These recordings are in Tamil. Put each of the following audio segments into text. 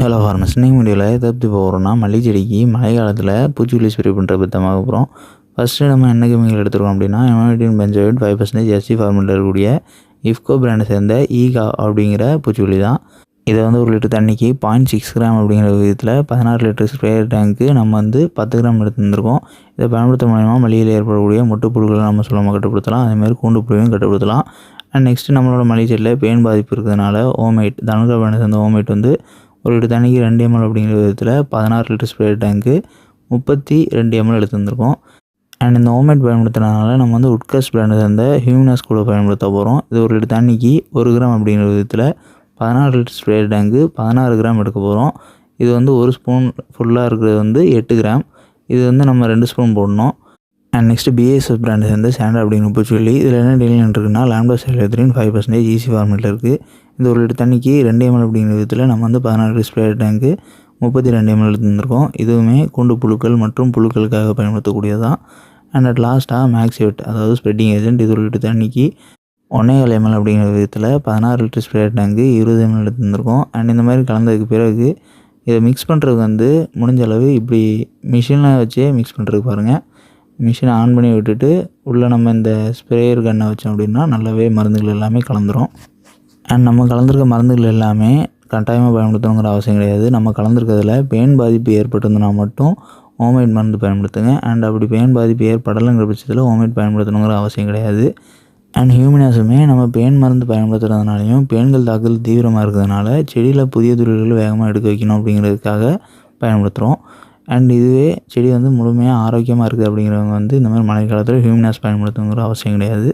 ஹலோ ஃபார்மஸ் இன்னைக்கு வீடியோவில் எதை போகிறோம்னா மல்லிகை செடிக்கு மழை காலத்தில் பூச்சிக்கொல்லி ஸ்ப்ரே பண்ணுற பத்தமாக போகிறோம் ஃபஸ்ட்டு நம்ம என்ன கெமிக்கல் எடுத்துருக்கோம் அப்படின்னா emamectin benzoate five percentage SC ஃபார்மில் இருக்கக்கூடிய இஃப்கோ பிராண்டை சேர்ந்த ஈகா அப்படிங்கிற பூச்சிக்கொல்லி தான். இதை வந்து ஒரு லிட்டர் தண்ணிக்கு பாயிண்ட் சிக்ஸ் கிராம் அப்படிங்கிற விதத்தில் பதினாறு லிட்டர் ஸ்ப்ரே டேங்க்கு நம்ம வந்து பத்து கிராம் எடுத்து வந்திருக்கோம் இதை பயன்படுத்த மூலயமா மளிகையில் ஏற்படக்கூடிய முட்டுப்புழுக்களை நம்ம சொல்லாமல் கட்டுப்படுத்தலாம். அதேமாதிரி கூண்டு புழுவையும் கட்டுப்படுத்தலாம். அண்ட் நெக்ஸ்ட்டு நம்மளோட மளிகை செடியில் பெயின் பாதிப்பு இருக்கிறதுனால ஓமைட் தனுகா பிராண்டை சேர்ந்த ஓமேட் வந்து ஒரு லிட்டர் தண்ணிக்கு ரெண்டு எம்எல் அப்படிங்கிற விதத்தில் பதினாறு லிட்டர் ஸ்ப்ரே டேங்க்கு முப்பத்தி ரெண்டு எம்எல் எடுத்து வந்திருக்கோம் அண்ட் இந்த ஓமேட் பயன்படுத்துறதுனால நம்ம வந்து உட்கஸ் பிராண்டை சேர்ந்த ஹியூமனஸ் கூட பயன்படுத்த போகிறோம் இது ஒரு லிட்டர் தண்ணிக்கு ஒரு கிராம் அப்படிங்கிற விதத்தில் பதினாறு லிட்டர் ஸ்ப்ரே டேங்க்கு பதினாறு கிராம் எடுக்க போகிறோம் இது வந்து ஒரு ஸ்பூன் ஃபுல்லாக இருக்கிறது வந்து எட்டு கிராம் இது வந்து நம்ம ரெண்டு ஸ்பூன் போடணும். அண்ட் நெக்ஸ்ட் பிஎஸ்எஸ் பிராண்டை சேர்ந்த சாண்டா அப்படின்னு சொல்லி இதில் என்ன டீலிங் இருக்குன்னா lambda cyhalothrin five percentage EC ஃபார்மேட்டில் இருக்குது இந்த ஒரு லிட்டர் தண்ணிக்கு ரெண்டு எம்எல் அப்படிங்கிற விதத்தில் நம்ம வந்து பதினாறு ஸ்ப்ரே டேங்க்கு முப்பத்தி ரெண்டு எம்எல் எடுத்துருந்துருக்கோம். இதுவுமே கூண்டு புழுக்கள் மற்றும் புழுக்களுக்காக பயன்படுத்தக்கூடியது தான் அண்ட் அட் லாஸ்ட்டாக மேக்ஸிவெட் அதாவது ஸ்ப்ரெட்டிங் ஏஜென்ட் இது ஒரு லிட்டர் தண்ணிக்கு ஒன்னேகால் எம்எல் அப்படிங்கிற விதத்தில் பதினாறு லிட்டர் ஸ்ப்ரே டேங்க்கு இருபது எம்எல் எடுத்துருந்துருக்கோம். அண்ட் இந்த மாதிரி கலந்ததுக்கு பிறகு இதை மிக்ஸ் பண்ணுறதுக்கு வந்து முடிஞ்ச அளவு இப்படி மிஷினில் வச்சே மிக்ஸ் பண்ணுறதுக்கு பாருங்கள் மிஷினை ஆன் பண்ணி விட்டுட்டு உள்ளே நம்ம இந்த ஸ்ப்ரேயர் கன்னை வச்சோம் அப்படின்னா நல்லாவே மருந்துகள் எல்லாமே கலந்துரும். அண்ட் நம்ம கலந்துருக்க மருந்துகள் எல்லாமே கட்டாயமாக பயன்படுத்தணுங்கிற அவசியம் கிடையாது. நம்ம கலந்துருக்கிறதுல பேன் பாதிப்பு ஏற்பட்டிருந்தனா மட்டும் ஹோம்மேட் மருந்து பயன்படுத்துங்க. அண்ட் அப்படி பேன் பாதிப்பு ஏற்படலைங்கிற பட்சத்தில் ஹோம்மேட் பயன்படுத்தணுங்கிற அவசியம் கிடையாது. அண்ட் ஹியூமனாஸுமே நம்ம பேன் மருந்து பயன்படுத்துறதுனாலையும் பேன்கள் தாக்குதல் தீவிரமாக இருக்கிறதுனால செடியில் புதிய துளிர்கள் வேகமாக எடுக்க வைக்கணும் அப்படிங்கிறதுக்காக பயன்படுத்துகிறோம் அண்ட் இதுவே செடி வந்து முழுமையாக ஆரோக்கியமாக இருக்குது அப்படிங்கிறவங்க வந்து இந்த மாதிரி மழை காலத்தில் ஹியூமனாஸ் பயன்படுத்தணுங்கிற அவசியம் கிடையாது.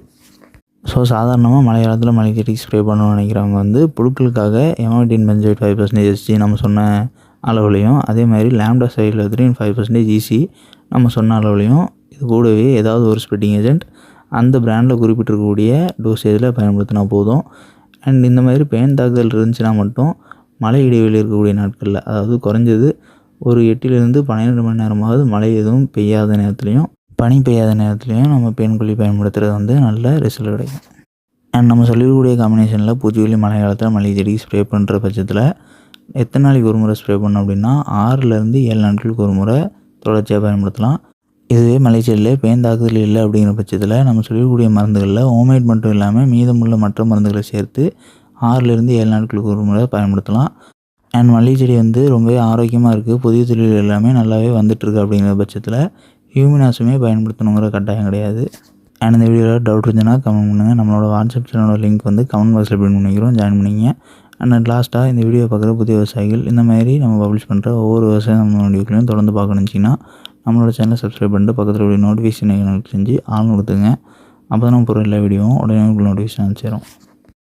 ஸோ சாதாரணமாக மழை காலத்தில் மழை செடிக்கு ஸ்ப்ரே பண்ணணும்னு நினைக்கிறவங்க வந்து புழுக்களுக்காக emamectin benzoate five percentage SG நம்ம சொன்ன அளவுலையும் அதே மாதிரி லேம்டா சைடில் த்ரீ ஃபைவ் பர்சன்டேஜ் ஈஸி நம்ம சொன்ன அளவுலையும் இது கூடவே ஏதாவது ஒரு ஸ்ப்ரெட்டிங் ஏஜென்ட் அந்த பிராண்டில் குறிப்பிட்டிருக்கக்கூடிய டோசேஜில் பயன்படுத்தினா போதும். அண்ட் இந்த மாதிரி பெயின் தாக்குதல் இருந்துச்சுன்னா மட்டும் மழை இடைவெளி இருக்கக்கூடிய நாட்களில் அதாவது குறைஞ்சது ஒரு எட்டிலிருந்து பன்னிரெண்டு மணி நேரமாவது மழை எதுவும் பெய்யாத நேரத்துலையும் பனி பெய்யாத நேரத்துலையும் நம்ம பெண்குழி பயன்படுத்துகிறது வந்து நல்ல ரிசல்ட் கிடைக்கும். அண்ட் நம்ம சொல்லக்கூடிய காம்பினேஷனில் பூச்சிக்கொல்லி மழை காலத்தில் மல்லிகை செடிக்கு ஸ்ப்ரே பண்ணுற பட்சத்தில் எத்தனை நாளைக்கு ஒரு முறை ஸ்ப்ரே பண்ணோம் அப்படின்னா ஆறுலேருந்து ஏழு நாட்களுக்கு ஒரு முறை தொடர்ச்சியாக பயன்படுத்தலாம். இதுவே மலைச்செடியில் பேந்தாக்குதல் இல்லை அப்படிங்கிற பட்சத்தில் நம்ம சொல்லக்கூடிய மருந்துகளில் ஹோம்மேட் மட்டும் இல்லாமல் மீதமுள்ள மற்ற மருந்துகளை சேர்த்து ஆறுலேருந்து ஏழு நாட்களுக்கு ஒரு முறை பயன்படுத்தலாம். அண்ட் மல்லிகை செடி வந்து ரொம்பவே ஆரோக்கியமாக இருக்குது புதிய தொழில் எல்லாமே நல்லாவே வந்துட்டுருக்கு அப்படிங்கிற பட்சத்தில் யூமினாஸுமே பயன்படுத்தணுங்கிற கட்டாயம் கிடையாது. அண்ட் இந்த வீடியோவில் டவுட் இருந்துச்சுன்னா கமெண்ட் பண்ணுங்கள் நம்மளோட வாட்ஸ்அப் சேனலோட லிங்க் வந்து கமெண்ட் பாக்ஸில் பின் பண்ணிக்கிறோம். ஜாயின் பண்ணிங்க. அண்ட் லாஸ்ட்டாக இந்த வீடியோ பார்க்குற புதிய விவசாயிகள் இந்த மாதிரி நம்ம பப்ளிஷ் பண்ணுற ஒவ்வொரு விவசாயம் நம்ம வீடியோக்களையும் தொடர்ந்து பார்க்கணுச்சிங்கன்னா நம்மளோட சேனலை சப்ஸ்கிரைப் பண்ணிட்டு பக்கத்தில் உடைய நோட்டிஃபிகேஷன் செஞ்சு ஆள் கொடுத்துங்க அப்போ தான் நம்ம போகிற எல்லா வீடியோவும் உடனே நோட்டிஃபிகேஷன் சேரும்